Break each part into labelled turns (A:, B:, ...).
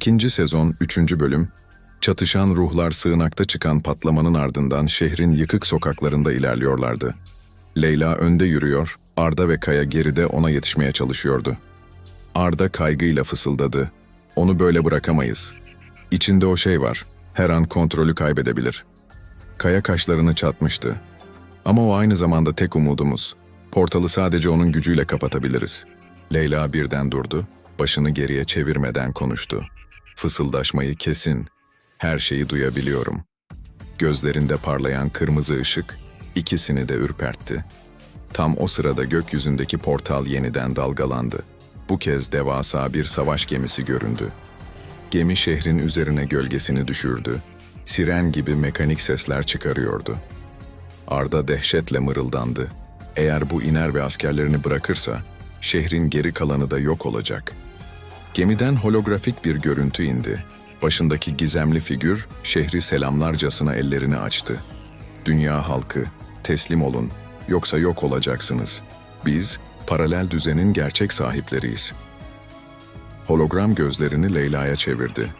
A: İkinci sezon 3. bölüm, çatışan ruhlar sığınakta çıkan patlamanın ardından şehrin yıkık sokaklarında ilerliyorlardı. Leyla önde yürüyor, Arda ve Kaya geride ona yetişmeye çalışıyordu. Arda kaygıyla fısıldadı. Onu böyle bırakamayız. İçinde o şey var, her an kontrolü kaybedebilir. Kaya kaşlarını çatmıştı. Ama o aynı zamanda tek umudumuz. Portalı sadece onun gücüyle kapatabiliriz. Leyla birden durdu, başını geriye çevirmeden konuştu. Fısıldaşmayı kesin, her şeyi duyabiliyorum. Gözlerinde parlayan kırmızı ışık ikisini de ürpertti. Tam o sırada gökyüzündeki portal yeniden dalgalandı. Bu kez devasa bir savaş gemisi göründü. Gemi şehrin üzerine gölgesini düşürdü. Siren gibi mekanik sesler çıkarıyordu. Arda dehşetle mırıldandı. Eğer bu iner ve askerlerini bırakırsa, şehrin geri kalanı da yok olacak. Gemiden holografik bir görüntü indi. Başındaki gizemli figür, şehri selamlarcasına ellerini açtı. Dünya halkı, teslim olun, yoksa yok olacaksınız. Biz, paralel düzenin gerçek sahipleriyiz. Hologram gözlerini Leyla'ya çevirdi.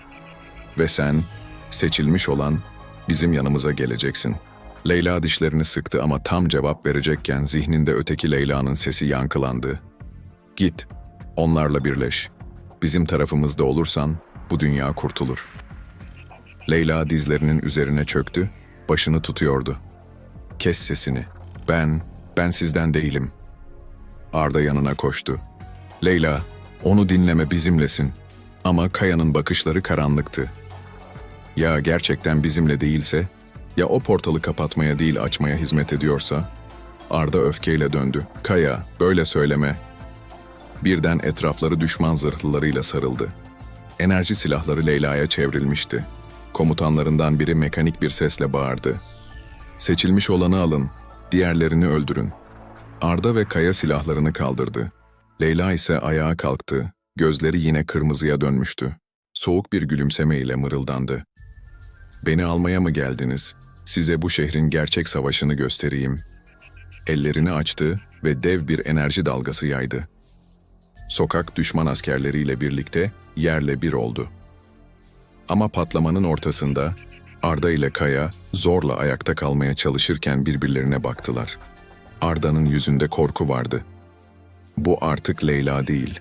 A: Ve sen, seçilmiş olan, bizim yanımıza geleceksin. Leyla dişlerini sıktı ama tam cevap verecekken zihninde öteki Leyla'nın sesi yankılandı. Git, onlarla birleş. Bizim tarafımızda olursan bu dünya kurtulur. Leyla dizlerinin üzerine çöktü, başını tutuyordu. Kes sesini. Ben, ben sizden değilim. Arda yanına koştu. Leyla, onu dinleme bizimlesin. Ama Kaya'nın bakışları karanlıktı. Ya gerçekten bizimle değilse, ya o portalı kapatmaya değil açmaya hizmet ediyorsa? Arda öfkeyle döndü. Kaya, böyle söyleme. Birden etrafları düşman zırhlılarıyla sarıldı. Enerji silahları Leyla'ya çevrilmişti. Komutanlarından biri mekanik bir sesle bağırdı. Seçilmiş olanı alın, diğerlerini öldürün. Arda ve Kaya silahlarını kaldırdı. Leyla ise ayağa kalktı, gözleri yine kırmızıya dönmüştü. Soğuk bir gülümsemeyle mırıldandı. Beni almaya mı geldiniz? Size bu şehrin gerçek savaşını göstereyim. Ellerini açtı ve dev bir enerji dalgası yaydı. Sokak düşman askerleriyle birlikte yerle bir oldu. Ama patlamanın ortasında Arda ile Kaya zorla ayakta kalmaya çalışırken birbirlerine baktılar. Arda'nın yüzünde korku vardı. Bu artık Leyla değil.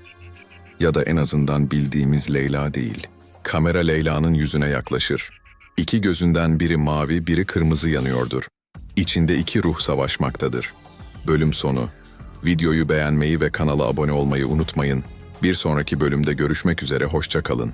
A: Ya da en azından bildiğimiz Leyla değil. Kamera Leyla'nın yüzüne yaklaşır. İki gözünden biri mavi, biri kırmızı yanıyordur. İçinde iki ruh savaşmaktadır. Bölüm sonu. Videoyu beğenmeyi ve kanala abone olmayı unutmayın. Bir sonraki bölümde görüşmek üzere, hoşça kalın.